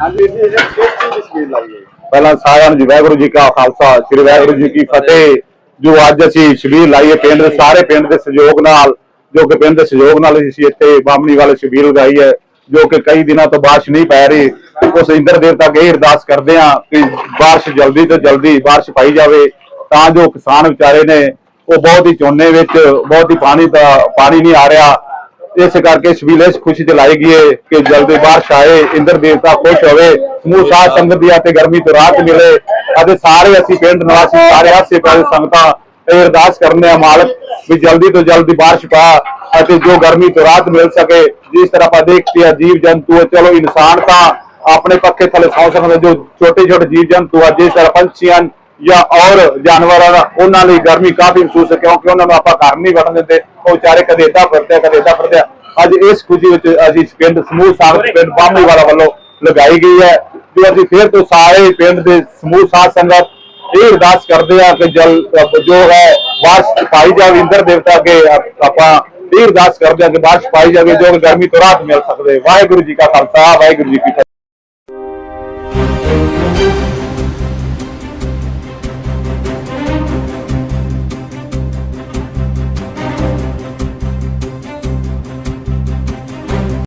ਹਾਂਜੀ ਇਹ ਇਹ ਕਿਸ ਦੀ ਸਕੀਮ ਲਾਈ ਹੈ ਪਹਿਲਾਂ ਸਾਰਿਆਂ ਨੂੰ ਜੀ, ਵਾਹਿਗੁਰੂ ਜੀ ਕਾ ਖਾਲਸਾ, ਸ੍ਰੀ ਵਾਹਿਗੁਰੂ ਜੀ ਕੀ ਫਤਿਹ। ਜੋ ਅੱਜ ਅਸੀਂ ਸ਼ਬੀਲ ਲਾਈਏ ਪਿੰਡ ਦੇ, ਸਾਰੇ ਪਿੰਡ ਦੇ ਸਹਿਯੋਗ ਨਾਲ, ਜੋ ਕਿ ਪਿੰਡ ਦੇ ਸਹਿਯੋਗ ਨਾਲ ਅਸੀਂ ਇੱਥੇ ਬਾਮਣੀ ਵਾਲੇ ਸ਼ਬੀਰ ਲਗਾਈ ਹੈ, ਜੋ ਕਿ ਕਈ ਦਿਨਾਂ ਤੋਂ ਬਾਰਿਸ਼ ਨਹੀਂ ਪੈ ਰਹੀ। ਉਸ ਇੰਦਰ ਦੇਵਤਾ ਅੱਗੇ ਇਹ ਅਰਦਾਸ ਕਰਦੇ ਹਾਂ ਕਿ ਬਾਰਿਸ਼ ਜਲਦੀ ਤੋਂ ਜਲਦੀ ਬਾਰਿਸ਼ ਪਾਈ ਜਾਵੇ, ਤਾਂ ਜੋ ਕਿਸਾਨ ਵਿਚਾਰੇ ਨੇ ਉਹ ਬਹੁਤ ਹੀ ਝੋਨੇ ਵਿੱਚ, ਬਹੁਤ ਹੀ ਪਾਣੀ ਦਾ, ਪਾਣੀ ਨਹੀਂ ਆ ਰਿਹਾ। ਇਸ ਕਰਕੇ ਸ਼ਬੀਲ ਖੁਸ਼ੀ ਚ ਗਈ ਹੈ ਕਿ ਜਲਦੀ ਬਾਰਿਸ਼ ਆਏ, ਇੰਦਰ ਦੇਵਤਾ ਖੁਸ਼ ਹੋਵੇ, ਸਮੂਹ ਸਾਧ ਸੰਗਤ ਦੀ ਅਤੇ ਗਰਮੀ ਤੋਂ ਰਾਹਤ ਮਿਲੇ। ਅਤੇ ਸਾਰੇ ਅਸੀਂ ਪਿੰਡ ਨਿਵਾਸੀ, ਸਾਰੇ ਆਸੇ ਪਾਸੇ ਸੰਗਤਾਂ ਇਹ ਅਰਦਾਸ ਕਰਨੇ ਆ ਮਾਲਕ ਵੀ ਜਲਦੀ ਤੋਂ ਜਲਦੀ ਬਾਰਿਸ਼ ਪਾ ਅਤੇ ਜੋ ਗਰਮੀ ਤੋਂ ਰਾਹਤ ਮਿਲ ਸਕੇ, ਜਿਸ ਤਰ੍ਹਾਂ ਆਪਾਂ ਦੇਖਦੇ ਆ ਜੀਵ ਜੰਤੂ ਚਲੋ ਇਨਸਾਨ ਤਾਂ ਆਪਣੇ ਪੱਖੇ ਥੱਲੇ ਸੌ ਸਕਦਾ, ਜੋ ਛੋਟੇ ਛੋਟੇ ਜੀਵ ਜੰਤੂ ਆ ਜਿਸ ਤਰ੍ਹਾਂ ਪੰਛੀਆਂ ਜਾਂ ਔਰ ਜਾਨਵਰਾਂ ਦਾ, ਉਹਨਾਂ ਲਈ ਗਰਮੀ ਕਾਫੀ ਮਹਿਸੂਸ ਹੈ, ਕਿਉਂਕਿ ਉਹਨਾਂ ਨੂੰ ਆਪਾਂ ਘਰ ਨਹੀਂ ਵੜਨ ਦਿੰਦੇ, ਉਹ ਵਿਚਾਰੇ ਕਦੇ ਏਦਾਂ ਫਿਰਦੇ ਕਦੇ ਏਦਾਂ ਫਿਰਦੇ ਅੱਜ ਇਸ ਖੁਸ਼ੀ ਵਿੱਚ ਅਸੀਂ ਪਿੰਡ, ਸਮੂਹ ਸਾਧ ਪਿੰਡ ਬਾਮਣੀ ਵਾਲਾ ਵੱਲੋਂ ਲਗਾਈ ਗਈ ਹੈ ਤੇ ਅਸੀਂ ਫਿਰ ਤੋਂ ਸਾਰੇ ਪਿੰਡ ਦੇ ਸਮੂਹ ਸਾਥ ਸੰਗਤ ਇਹ ਅਰਦਾਸ ਕਰਦੇ ਆ ਕਿ ਜਲ ਜੋ ਹੈ, ਬਾਰਿਸ਼ ਪਾਈ ਜਾਵੇ, ਇੰਦਰ ਦੇਵਤਾ ਅੱਗੇ ਆਪਾਂ ਇਹ ਅਰਦਾਸ ਕਰਦੇ ਆ ਕਿ ਬਾਰਿਸ਼ ਪਾਈ ਜਾਵੇ, ਜੋ ਗਰਮੀ ਤੋਂ ਰਾਹਤ ਮਿਲ ਸਕਦੇ। ਵਾਹਿਗੁਰੂ ਜੀ ਕਾ ਖਾਲਸਾ, ਵਾਹਿਗੁਰੂ ਜੀ ਕੀ ਫਤਿਹ।